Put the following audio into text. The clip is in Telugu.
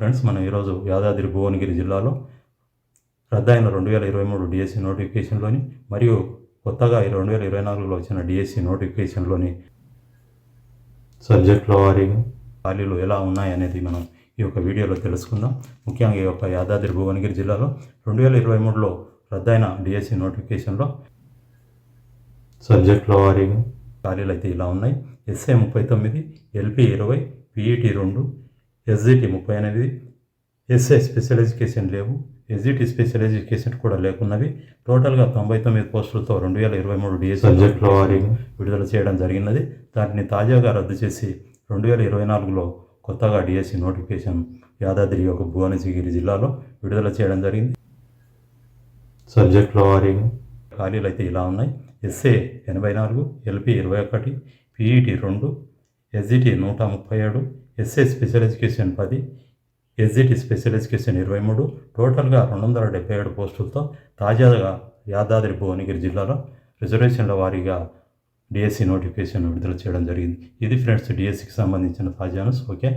ఫ్రెండ్స్ మనం ఈరోజు యాదాద్రి భువనగిరి జిల్లాలో రద్దయిన రెండు వేల ఇరవై మూడు డిఎస్సి నోటిఫికేషన్లోని మరియు కొత్తగా ఈ రెండు వేల ఇరవై నాలుగులో వచ్చిన డిఎస్సి నోటిఫికేషన్లోని సబ్జెక్టుల వారీగా ఖాళీలు ఎలా ఉన్నాయనేది మనం ఈ యొక్క వీడియోలో తెలుసుకుందాం. ముఖ్యంగా ఈ యొక్క యాదాద్రి భువనగిరి జిల్లాలో రెండు వేల ఇరవై మూడులో రద్దయిన డిఎస్సి నోటిఫికేషన్లో సబ్జెక్టుల వారీగా ఖాళీలు అయితే ఇలా ఉన్నాయి. ఎస్ఏ ముప్పై తొమ్మిది ఎల్పి ఇరవై పిఈటి రెండు ఎస్జిటి ముప్పై ఎనిమిది ఎస్ఐ స్పెషల్ ఎడ్యుకేషన్ లేవు ఎస్జిటి స్పెషల్ ఎడ్యుకేషన్ కూడా లేకున్నవి. టోటల్గా తొంభై తొమ్మిది పోస్టులతో రెండు వేల ఇరవై మూడు డిఎస్ సబ్జెక్టుల విడుదల చేయడం జరిగినది. దాన్ని తాజాగా రద్దు చేసి రెండు వేల ఇరవై నాలుగులో కొత్తగా డిఎస్సి నోటిఫికేషన్ యాదాద్రి యొక్క భువనగిరి జిల్లాలో విడుదల చేయడం జరిగింది. సబ్జెక్టుల వారీగా ఖాళీలు అయితే ఇలా ఉన్నాయి. ఎస్ఏ ఎనభై నాలుగు ఎల్పి ఇరవై ఒకటి పిఈటి రెండు ఎస్జిటి నూట ముప్పై ఏడు ఎస్ఏ స్పెషల్ ఎడ్యుకేషన్ పది ఎస్జిటి స్పెషల్ ఎడ్యుకేషన్ ఇరవై మూడు టోటల్గా రెండు వందల డెబ్బై ఏడు పోస్టులతో తాజాగా యాదాద్రి భువనగిరి జిల్లాలో రిజర్వేషన్ల వారీగా డిఎస్సి నోటిఫికేషన్ విడుదల చేయడం జరిగింది. ఇది ఫ్రెండ్స్ డిఎస్సికి సంబంధించిన తాజా న్యూస్. ఓకే?